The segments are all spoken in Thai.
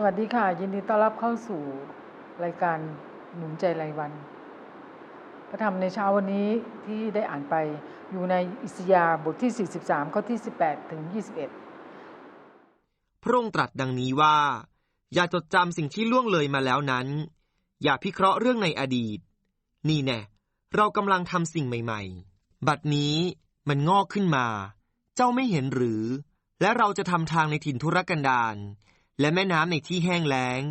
สวัสดีค่ะ ยินดีต้อนรับเข้าสู่รายการหนุนใจรายวัน พระธรรมในเช้าวันนี้ที่ได้อ่านไปอยู่ในอิสยาบทที่ 43 ข้อที่ 18 ถึง 21 พระองค์ตรัสดังนี้ว่า อย่าจดจำสิ่งที่ล่วงเลยมาแล้วนั้น อย่าพิเคราะห์เรื่องในอดีต นี่แน่เรากำลังทำสิ่งใหม่ ๆ บัดนี้มันงอกขึ้นมา เจ้าไม่เห็นหรือ และเราจะทำทางในถิ่นทุรกันดาร และแม่น้ำในที่แห้งแล้ง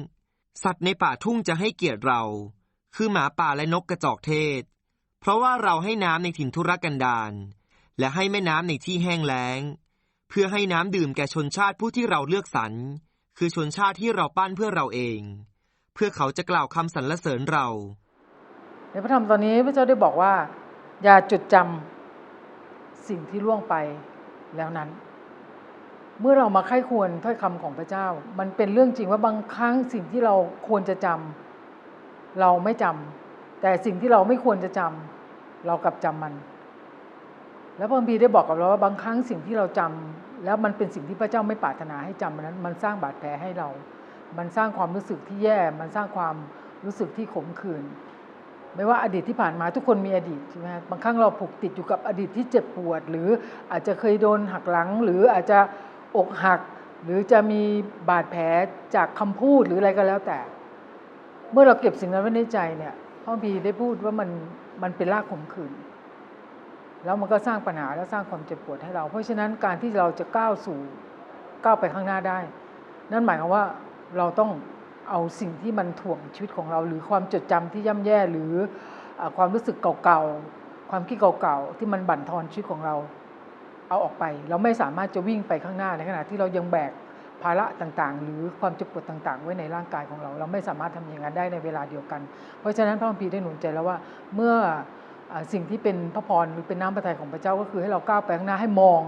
สัตว์ในป่าทุ่งจะให้เกียรติเรา คือหมาป่าและนกกระจอกเทศ เพราะว่าเราให้น้ำในถิ่นทุรกันดารและให้แม่น้ำในที่แห้งแล้ง เพื่อให้น้ำดื่มแก่ชนชาติผู้ที่เราเลือกสรร คือชนชาติที่เราปั้นเพื่อเราเอง เพื่อเขาจะกล่าวคำสรรเสริญเรา ในพระธรรมตอนนี้พระเจ้าได้บอกว่า อย่าจดจำสิ่งที่ล่วงไปแล้วนั้น เมื่อเรามาไข้ควรถ้อยคำของพระเจ้า มันเป็นเรื่องจริงว่าบางครั้งสิ่งที่เราควรจะจำเราไม่จำแต่สิ่งที่เราไม่ควรจะจำเรากลับจำมัน แล้วพระคัมภีได้บอกกับเราว่าบางครั้งสิ่งที่เราจำแล้วมันเป็นสิ่งที่พระเจ้าไม่ปรารถนาให้จำนั้น มันสร้างบาดแผลให้เรา มันสร้างความรู้สึกที่แย่ มันสร้างความรู้สึกที่ขมขื่นไม่ว่าอดีตที่ผ่านมาทุกคนมีอดีตใช่ไหมบางครั้งเราผูกติดอยู่กับอดีตที่เจ็บปวด หรืออาจจะเคยโดนหักหลัง หรืออาจจะ อกหัก หรือจะมีบาดแผลจากคำพูดหรืออะไรก็แล้วแต่ เมื่อเราเก็บสิ่งนั้นไว้ในใจเนี่ยพระพีได้พูดว่ามันมันเป็นรากขมขื่นแล้วมันก็สร้างปัญหาและสร้างความเจ็บปวดให้เรา เพราะฉะนั้นการที่เราจะก้าวสู่ก้าวไปข้างหน้าได้ นั่นหมายความว่าเราต้องเอาสิ่งที่มันถ่วงชีวิตของเรา หรือความจดจำที่ย่ำแย่หรือความรู้สึกเก่าๆความคิดเก่าๆที่มันบั่นทอนชีวิตของเรา เอาออกไป เราไม่สามารถจะวิ่งไปข้างหน้าในขณะที่เรายังแบกภาระต่างๆ หรือความเจ็บปวดต่างๆ ไว้ในร่างกายของเรา เราไม่สามารถทำอย่างนั้นได้ในเวลาเดียวกัน เพราะฉะนั้นพระคัมภีร์ได้หนุนใจแล้วว่าเมื่อสิ่งที่เป็นพระพรหรือเป็นน้ำพระทัยของพระเจ้าก็คือให้เราก้าวไปข้างหน้าให้มอง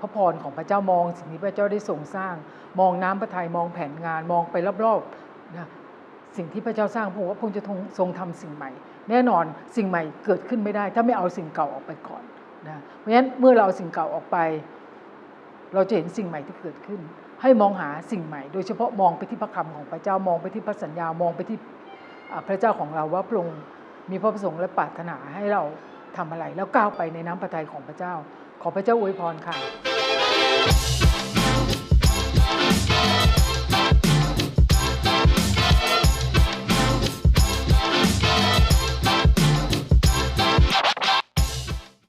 พระพรของพระเจ้ามอง สิ่งที่พระเจ้าได้ทรงสร้าง มองน้ำพระทัยมองแผนงานมองไปรอบๆนะสิ่งที่พระเจ้าสร้างพระองค์ว่าพระองค์จะทรงทำสิ่งใหม่ แน่นอนสิ่งใหม่เกิดขึ้นไม่ได้ ถ้าไม่เอาสิ่งเก่าออกไปก่อน นะเพราะฉะนั้นเมื่อเราเอาสิ่งเก่าออกไป เราจะเห็นสิ่งใหม่ที่เกิดขึ้น ให้มองหาสิ่งใหม่ โดยเฉพาะมองไปที่พระคำของพระเจ้ามองไปที่พระสัญญามองไปที่พระเจ้าของเราว่าพระองค์มีพระประสงค์และปรารถนาให้เราทำอะไร แล้วก้าวไปในน้ำพระทัยของพระเจ้า ขอพระเจ้าอวยพรค่ะ